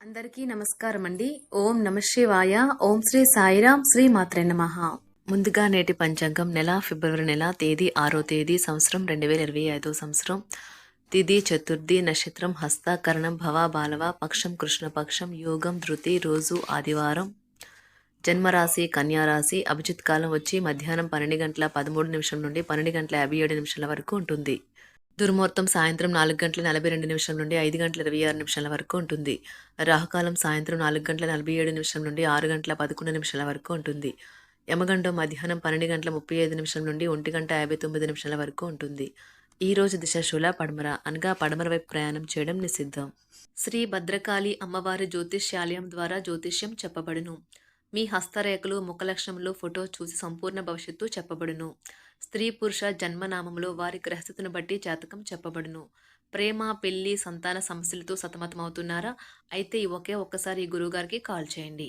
అందరికీ నమస్కారం అండి ఓం నమ శివాయ. ఓం శ్రీ సాయిరాం. శ్రీ మాత్రే నమ. ముందుగా నేటి పంచాంగం నెల ఫిబ్రవరి నెల తేదీ ఆరో తేదీ సంవత్సరం రెండు వేల ఇరవై ఐదో సంవత్సరం. తిథి చతుర్థి నక్షత్రం హస్త కరణం భవ బాలవ పక్షం కృష్ణపక్షం యోగం ధృతి రోజు ఆదివారం. జన్మరాశి కన్యారాశి అభిజిత్ కాలం వచ్చి మధ్యాహ్నం పన్నెండు గంటల పదమూడు నిమిషం నుండి పన్నెండు గంటల యాభై ఏడు నిమిషాల వరకు ఉంటుంది. దుర్ముహూర్తం సాయంత్రం నాలుగు గంటల నలభై రెండు నిమిషం నుండి ఐదు గంటల ఇరవై ఆరు నిమిషాల వరకు ఉంటుంది. రాహుకాలం సాయంత్రం నాలుగు గంటల నలభై ఏడు నిమిషం నుండి ఆరు గంటల పదకొండు నిమిషాల వరకు ఉంటుంది. యమగండం మధ్యాహ్నం పన్నెండు గంటల ముప్పై ఐదు నిమిషం నుండి ఒంటి గంట యాభై తొమ్మిది నిమిషాల వరకు ఉంటుంది. ఈ రోజు దిశ శూల పడమర అనగా పడమర వైపు ప్రయాణం చేయడం నిషిద్ధం. శ్రీ భద్రకాళి అమ్మవారి జ్యోతిష్యాలయం ద్వారా జ్యోతిష్యం చెప్పబడును. మీ హస్తరేఖలు ముఖలక్షణములు ఫోటో చూసి సంపూర్ణ భవిష్యత్తు చెప్పబడును. స్త్రీ పురుష జన్మనామంలో వారి గ్రహస్థితిని బట్టి జాతకం చెప్పబడును. ప్రేమ పెళ్ళి సంతాన సమస్యలతో సతమతమవుతున్నారా? అయితే ఒకే ఒక్కసారి ఈ గురువుగారికి కాల్ చేయండి.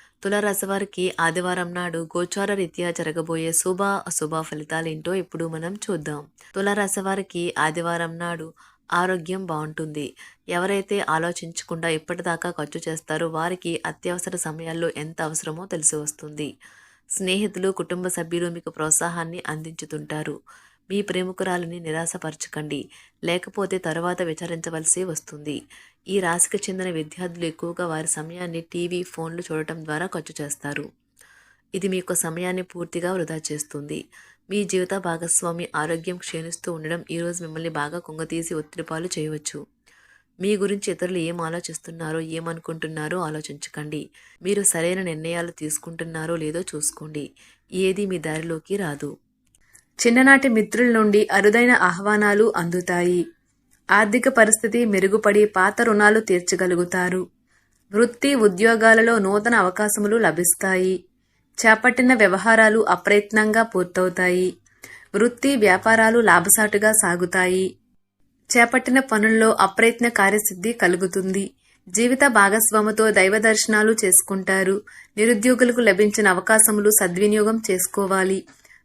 తులారాశి వారికి ఆదివారం నాడు గోచార రీత్యా జరగబోయే శుభ అశుభ ఫలితాలు ఏంటో ఇప్పుడు మనం చూద్దాం. తులారాశి వారికి ఆదివారం నాడు ఆరోగ్యం బాగుంటుంది. ఎవరైతే ఆలోచించకుండా ఇప్పటిదాకా ఖర్చు చేస్తారో వారికి అత్యవసర సమయాల్లో ఎంత అవసరమో తెలిసి వస్తుంది. స్నేహితులు కుటుంబ సభ్యులు మీకు ప్రోత్సాహాన్ని అందించుతుంటారు. మీ ప్రేమికురాలిని నిరాశపరచకండి. లేకపోతే తర్వాత విచారించవలసి వస్తుంది. ఈ రాశికి చెందిన విద్యార్థులు ఎక్కువగా వారి సమయాన్ని టీవీ ఫోన్లు చూడటం ద్వారా ఖర్చు చేస్తారు. ఇది మీకు సమయాన్ని పూర్తిగా వృధా చేస్తుంది. మీ జీవిత భాగస్వామి ఆరోగ్యం క్షీణిస్తూ ఉండడం ఈరోజు మిమ్మల్ని బాగా కుంగతీసి ఒత్తిడిపాలు చేయవచ్చు. మీ గురించి ఇతరులు ఏం ఆలోచిస్తున్నారో ఏమనుకుంటున్నారో ఆలోచించకండి. మీరు సరైన నిర్ణయాలు తీసుకుంటున్నారో లేదో చూసుకోండి. ఏది మీ దారిలోకి రాదు. చిన్ననాటి మిత్రుల నుండి అరుదైన ఆహ్వానాలు అందుతాయి. ఆర్థిక పరిస్థితి మెరుగుపడి పాత రుణాలు తీర్చగలుగుతారు. వృత్తి ఉద్యోగాలలో నూతన అవకాశములు లభిస్తాయి. చేపట్టిన వ్యవహారాలు అప్రయత్నంగా పూర్తవుతాయి. వృత్తి వ్యాపారాలు లాభసాటుగా సాగుతాయి. చేపట్టిన పనుల్లో అప్రయత్న కార్యసిద్ధి కలుగుతుంది. జీవిత భాగస్వామితో దైవ దర్శనాలు చేసుకుంటారు. నిరుద్యోగులకు లభించిన అవకాశములు సద్వినియోగం చేసుకోవాలి.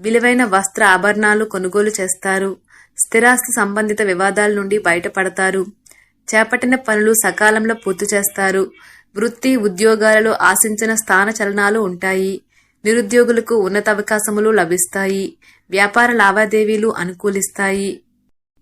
విలువైన వస్త్ర ఆభరణాలు కొనుగోలు చేస్తారు. స్థిరాస్తి సంబంధిత వివాదాల నుండి బయటపడతారు. చేపట్టిన పనులు సకాలంలో పూర్తి చేస్తారు. వృత్తి ఉద్యోగాలలో ఆశించిన స్థాన చలనాలు ఉంటాయి. నిరుద్యోగులకు ఉన్నత అవకాశములు లభిస్తాయి. వ్యాపార లావాదేవీలు అనుకూలిస్తాయి.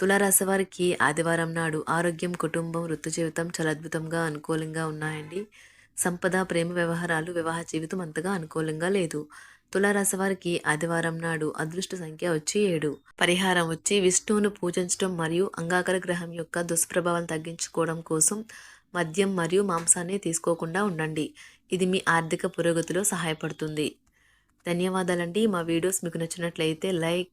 తులారాశి వారికి ఆదివారం నాడు ఆరోగ్యం కుటుంబం వృత్తి జీవితం చాలా అద్భుతంగా అనుకూలంగా ఉన్నాయండి. సంపద ప్రేమ వ్యవహారాలు వివాహ జీవితం అంతగా అనుకూలంగా లేదు. తులారాశి వారికి ఆదివారం నాడు అదృష్ట సంఖ్య వచ్చి ఏడు. పరిహారం వచ్చి విష్ణువును పూజించడం మరియు అంగాకర గ్రహం యొక్క దుష్ప్రభావం తగ్గించుకోవడం కోసం మద్యం మరియు మాంసాన్ని తీసుకోకుండా ఉండండి. ఇది మీ ఆర్థిక పురోగతిలో సహాయపడుతుంది. ధన్యవాదాలండి. మా వీడియోస్ మీకు నచ్చినట్లయితే లైక్